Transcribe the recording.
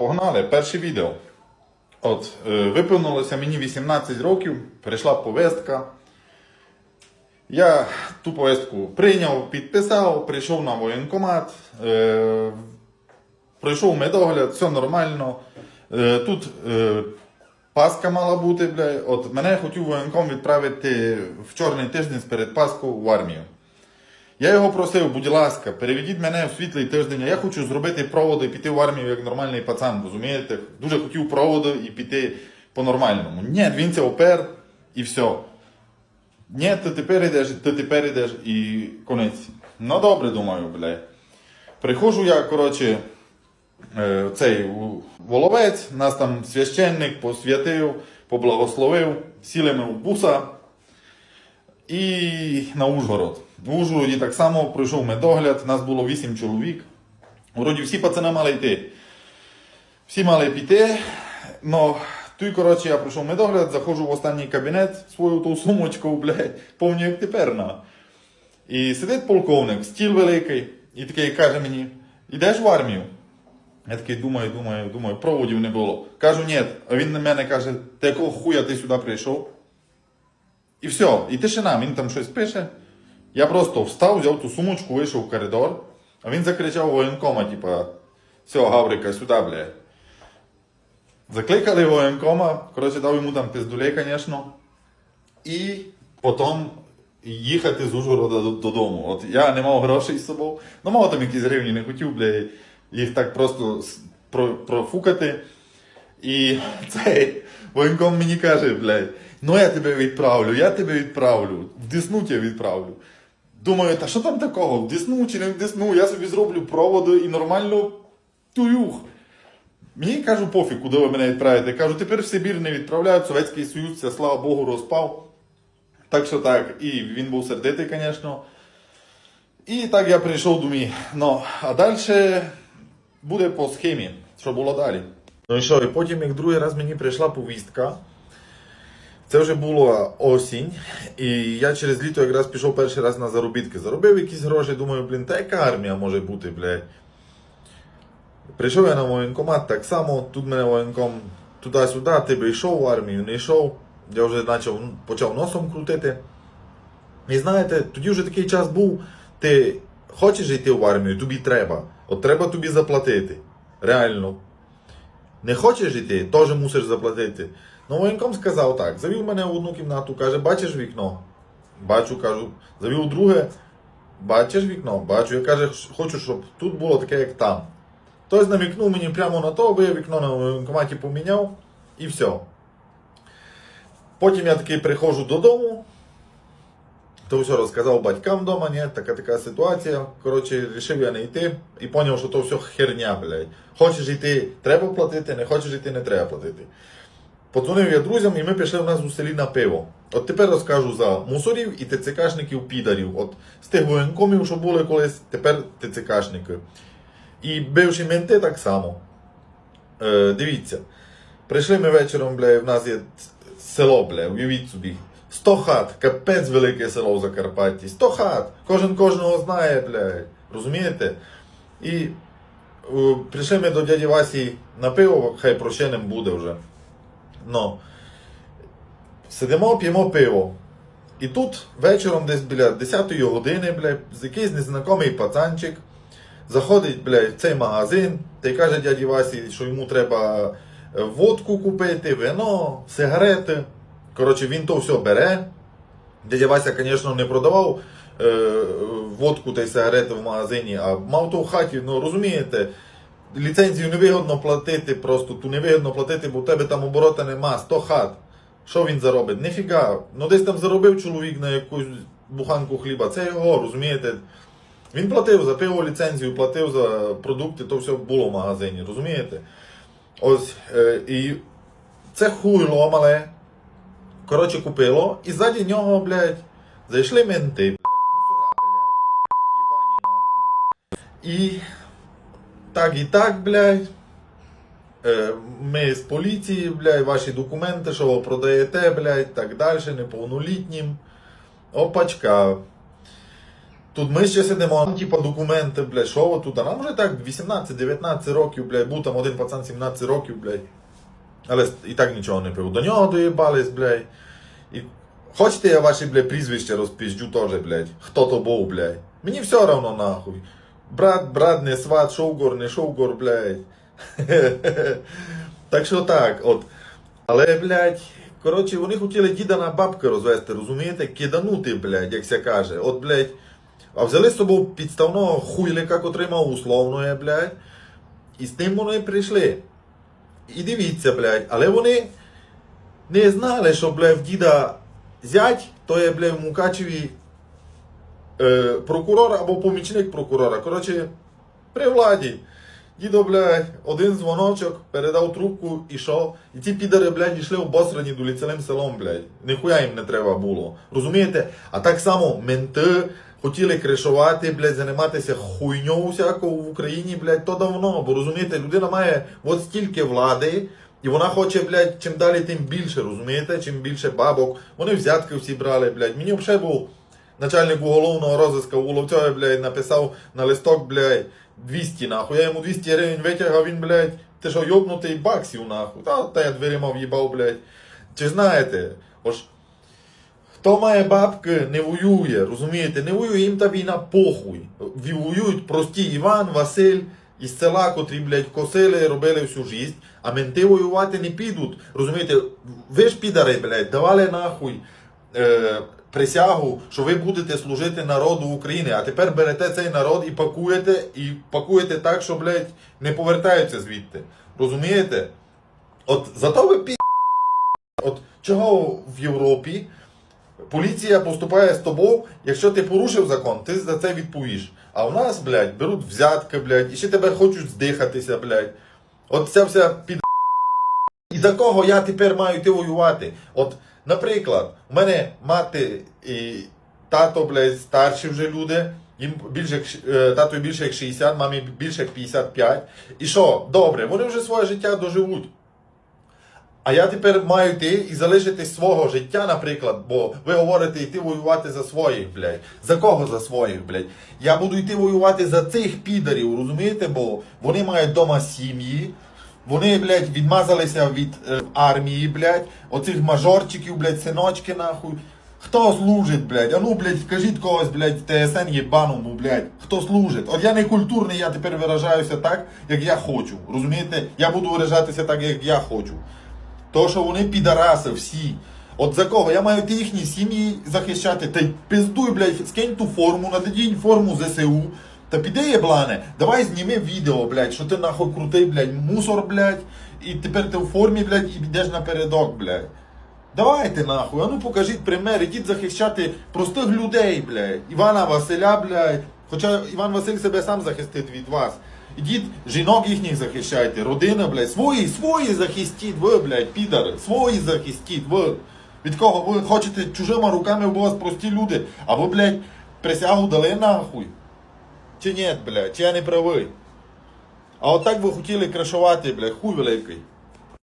погнали. Перше відео. От, е, виповнилося мені 18 років, прийшла повестка. Я ту повестку прийняв, підписав, прийшов на воєнкомат, е, пройшов медогляд, все нормально. Е, тут е, Паска мала бути, бля. От мене хотів воєнком відправити в чорний тиждень перед Паскою в армію. Я його просив, будь ласка, переведіть мене в світлий тиждень. Я хочу зробити проводи і піти в армію як нормальний пацан, розумієте? Дуже хотів проводи і піти по-нормальному. Ні, він це опер і все. Ні, ти тепер йдеш, ти тепер йдеш і конець. Ну добре, думаю, бля. Приходжу я, коротше, е, цей воловець, нас там священник посвятив, поблагословив, сіли ми в буса і на Ужгород. В Ужгороді так само пройшов медогляд, нас було 8 чоловік. Вроді всі пацани мали йти. Всі мали піти. Ну, тут, коротше, я пройшов медогляд, заходжу в останній кабінет, свою ту сумочку, блядь, повню як тепер на. І сидить полковник, стіл великий, і такий каже мені: йдеш в армію? Я такий думаю, думаю, думаю, проводів не було. Кажу, ні. А він на мене каже, ти якого хуя ти сюди прийшов? І все, і тишина, він там щось пише. Я просто встав, взяв ту сумочку, вийшов в коридор, а він закричав воєнкома, типа, все, Гаврика, сюди, бля. Закликали воєнкома, коротше, дав йому там пиздулей, звісно. І потім їхати з Ужгорода додому. От я не мав грошей з собою, ну мав там якісь гривні, не хотів, бля, їх так просто профукати. І цей воєнком мені каже, блядь, ну я тебе відправлю, я тебе відправлю, в Десну тебе відправлю. Думаю, та що там такого? В Десну чи не в Десну? Я собі зроблю проводи і нормально туюх. Мені кажу, пофіг, куди ви мене відправите. Кажу, тепер в Сибір не відправляють, Совєтський Союз, це, слава Богу, розпав. Так що так, і він був сердитий, звісно. І так я прийшов думаю, ну, а далі буде по схемі, що було далі. Ну і що, і потім, як другий раз мені прийшла повістка, це вже було осінь, і я через літо якраз пішов перший раз на заробітки. Заробив якісь гроші, думаю, блін, та яка армія може бути, блядь. Прийшов я на воєнкомат так само, тут мене воєнком туди-сюди, ти би йшов в армію, не йшов. Я вже почав, почав носом крутити. І знаєте, тоді вже такий час був, ти хочеш йти в армію, тобі треба. От треба тобі заплатити. Реально. Не хочеш йти, теж мусиш заплатити. Ну, воєнком сказав так: завів мене в одну кімнату, каже, бачиш вікно? Бачу, кажу, завів друге, бачиш вікно? Бачу. Я каже, хочу, щоб тут було таке, як там. Хтось намікнув мені прямо на то, бо я вікно на воєнкоматі поміняв і все. Потім я такий приходжу додому, то все розказав батькам вдома, ні, така така ситуація. Коротше, рішив я не йти і зрозумів, що то все херня, блядь. Хочеш йти, треба платити, не хочеш йти, не треба платити. Подзвонив я друзям, і ми пішли в нас у селі на пиво. От тепер розкажу за мусорів і ТЦКшників підарів. От з тих воєнкомів, що були колись, тепер ТЦКшники. І бивші менти так само. Е, дивіться. Прийшли ми вечором, бля, в нас є село, бля, уявіть собі. 100 хат, капець велике село в Закарпатті. 100 хат. Кожен кожного знає, бля. Розумієте? І е, прийшли ми до дяді Васі на пиво, хай прощеним буде вже. Ну, сидимо, п'ємо пиво. І тут вечором десь біля 10-ї години, бля, якийсь незнайомий пацанчик заходить, бля, в цей магазин та й каже дяді Васі, що йому треба е, водку купити, вино, сигарети. Коротше, він то все бере. Дядя Вася, звісно, не продавав е, водку та й сигарети в магазині, а мав то в хаті, ну розумієте, ліцензію невигідно платити, просто ту невигідно платити, бо в тебе там оборота нема, 100 хат. Що він заробить? Ніфіга. Ну десь там заробив чоловік на якусь буханку хліба. Це його, розумієте? Він платив за пиво ліцензію, платив за продукти, то все було в магазині, розумієте? Ось, е, і це хуйло мале. Коротше, купило, і ззаді нього, блядь, зайшли менти, блядь, мусора, блядь, їбані нахуй. І так і так, блядь. Е, Ми з поліції, блядь, ваші документи, що ви продаєте, блядь, так далі, неповнолітнім. Опачка. Тут ми ще сидимо, типа документи, блядь, що ви тут? А нам вже так 18-19 років, блядь, був там один пацан 17 років, блядь. Але і так нічого не пив. До нього доїбались, блядь. І хочете я ваші, блядь, прізвище розпізджу теж, блядь. Хто то був, блядь. Мені все равно нахуй. Брат, брат, не сват, шовгор, не шовгор, блядь. так що так, от. Але, блядь, коротше, вони хотіли діда на бабки розвести, розумієте? Киданути, блядь, як ся каже. От, блядь, а взяли з собою підставного хуйлика, котрий мав условно, блядь, і з тим вони прийшли. І дивіться, блядь, але вони не знали, що, блядь, в діда зять, то є, блядь, в Мукачеві е, прокурор або помічник прокурора. Коротше, при владі. Дідо, блядь, один дзвоночок, передав трубку і що? І ті підари, блядь, йшли обосрані до цілим селом, блядь. Ніхуя їм не треба було. Розумієте? А так само менти хотіли кришувати, блядь, займатися хуйньою всякою в Україні, блядь, то давно. Бо розумієте, людина має от стільки влади, і вона хоче, блядь, чим далі, тим більше, розумієте? Чим більше бабок. Вони взятки всі брали, блядь. Мені взагалі був начальник уголовного розыска у Ловцьові, блядь, написав на листок, блядь, 200 нахуй. Я йому 200 гривень витягав, він, блядь, ти що, йобнутий баксів нахуй. Та, та я дверима в'їбав, блядь. Чи знаєте, ось Хто має бабки, не воює, розумієте? Не воює їм та війна похуй. Воюють прості Іван, Василь із села, котрі, блядь, косили, робили всю життя, а менти воювати не підуть. Розумієте, ви ж підари, блядь, давали нахуй е, присягу, що ви будете служити народу України, а тепер берете цей народ і пакуєте, і пакуєте так, що, блядь, не повертаються звідти. Розумієте? От зато ви пі... От чого в Європі поліція поступає з тобою, якщо ти порушив закон, ти за це відповіш. А в нас, блядь, беруть взятки, блядь, і ще тебе хочуть здихатися, блядь. От ця вся під. За кого я тепер маю йти воювати? От, наприклад, у мене мати і тато, блядь, старші вже люди. Їм більше е, татові більше як 60, мамі більше як 55. І що? Добре, вони вже своє життя доживуть. А я тепер маю йти і залишити свого життя, наприклад, бо ви говорите йти воювати за своїх, блядь. За кого за своїх, блядь? Я буду йти воювати за цих підарів, розумієте? Бо вони мають вдома сім'ї, вони, блядь, відмазалися від е, армії, блядь, оцих мажорчиків, блядь, синочки, нахуй. Хто служить, блядь? А ну, блядь, скажіть когось, блядь, в ТСН єбаному, блядь. Хто служить? От я не культурний, я тепер виражаюся так, як я хочу. Розумієте? Я буду виражатися так, як я хочу. То, що вони підараси всі. От за кого? Я маю їхні сім'ї захищати. Та й пиздуй, блядь, скинь ту форму, нададінь форму ЗСУ. Та піди, єблане, давай зніми відео, блядь, що ти нахуй крутий, блядь, мусор, блядь, і тепер ти в формі, блядь, і підеш напередок, блядь. Давайте нахуй, а ну покажіть пример, ідіть захищати простих людей, блядь. Івана Василя, блядь. Хоча Іван Василь себе сам захистить від вас. Ідіть жінок їхніх захищайте, родина, блядь, свої, свої захистіть, ви, блядь, підари, свої захистіть, ви. Від кого ви хочете чужими руками, у вас прості люди, а ви, блядь, присягу дали нахуй. Чи ні, блядь, чи я не правий? А от так ви хотіли крашувати, блядь, хуй великий.